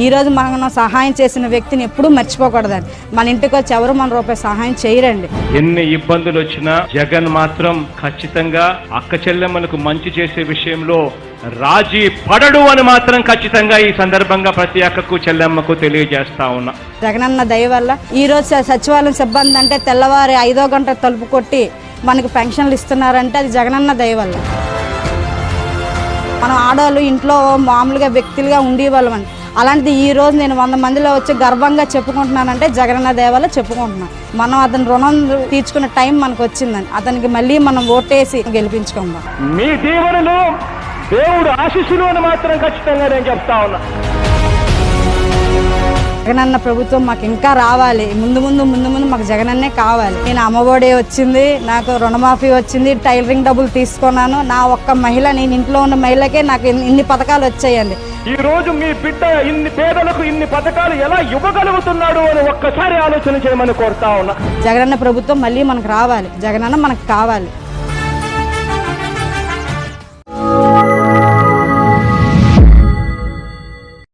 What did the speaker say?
ఈ రోజు మనం సహాయం చేసిన వ్యక్తిని ఎప్పుడూ మర్చిపోకూడదండి మన ఇంటికి వచ్చి ఎవరు మన రూపాయి సహాయం చేయరండి. ఎన్ని ఇబ్బందులు వచ్చినా జగన్ మాత్రం ఖచ్చితంగా అక్క చెల్లెమ్మలకు మంచి చేసే విషయంలో రాజీ పడడు అని మాత్రం ఖచ్చితంగా ఈ సందర్భంగా ప్రతి అక్కకు చెల్లెమ్మకు తెలియజేస్తా ఉన్నా. జగనన్న దయ వల్ల ఈ రోజు సచివాలయం సిబ్బంది అంటే తెల్లవారి ఐదో గంట తలుపు కొట్టి మనకు పెన్షన్లు ఇస్తున్నారంటే అది జగనన్న దయ వల్ల. మనం ఆడవాళ్ళు ఇంట్లో మామూలుగా వ్యక్తులుగా ఉండేవాళ్ళం అండి. అలాంటిది ఈ రోజు నేను వంద మందిలో వచ్చి గర్వంగా చెప్పుకుంటున్నానంటే జగనన్న దయ చెప్పుకుంటున్నాను మనం అతని రుణం తీర్చుకున్న టైం మనకు వచ్చిందని. అతనికి మళ్ళీ మనం ఓటేసి గెలిపించుకుందాం. మీ దేవుడు ఆశీస్సులు అని మాత్రం ఖచ్చితంగా నేను చెప్తా ఉన్నా. జగనన్న ప్రభుత్వం మాకు ఇంకా రావాలి. ముందు ముందు ముందు ముందు మాకు జగనన్నే కావాలి. నేను అమ్మఒడి వచ్చింది నాకు రుణమాఫీ వచ్చింది టైలరింగ్ డబ్బులు తీసుకున్నాను. నా ఒక్క మహిళ నేను ఇంట్లో ఉన్న మహిళకే నాకు ఇన్ని- పథకాలు వచ్చాయండి. ఈ రోజు మీ బిడ్డ ఇన్ని పేదలకు ఇన్ని పథకాలు ఎలా ఇవ్వగలుగుతున్నాడు అని ఒక్కసారి ఆలోచన చేయమని కోరుతా ఉన్నా. జగనన్న ప్రభుత్వం మళ్ళీ మనకు రావాలి. జగనన్న మనకు కావాలి.